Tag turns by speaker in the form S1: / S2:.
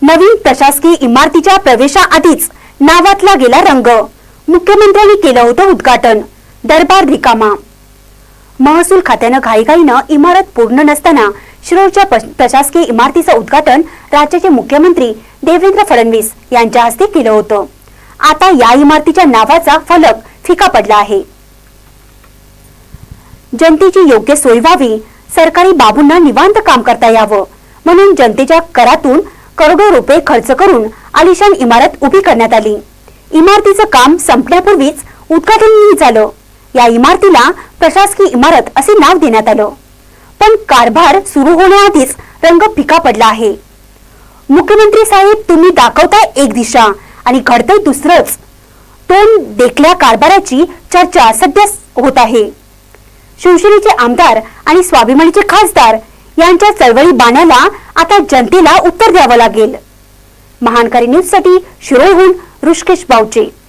S1: नवीन प्रशासकीय इमारतीच्या प्रवेशाआधीच नावातला गेला रंग. मुख्यमंत्र्यांनी केलं होतं उद्घाटन. दरबार रिकामा. महसूल खात्यानं घाईघाईनं इमारत पूर्ण नसताना शिरोळच्या प्रशासकीय इमारतीचं उद्घाटन राज्याचे मुख्यमंत्री देवेंद्र फडणवीस यांच्या हस्ते केलं होतं. आता या इमारतीच्या नावाचा फलक फिका पडला आहे. जनतेची योग्य सोय व्हावी सरकारी बाबूंना निवांत काम करता यावं म्हणून जनतेच्या करातून करोडो रुपये खर्च करून आलिशान इमारत उभी करण्यात आली. इमारतीचं काम संपण्यापूर्वीच उद्घाटनही झालं. या इमारतीला प्रशासकीय इमारत असे नाव देण्यात आलं. पण कारभार सुरू होण्याआधीच रंग फिका पडला आहे. मुख्यमंत्री साहेब तुम्ही दाखवताय एक दिशा आणि घडतंय दुसरंच. तोंड देखल्या कारभाराची चर्चा सध्या होत आहे. शिवसेनेचे आमदार आणि स्वाभिमानीचे खासदार यांच्या चळवळी बाण्याला आता जनतेला उत्तर द्यावं लागेल. महानकारी न्यूजसाठी शिरोईहून ऋषकेश बावचे.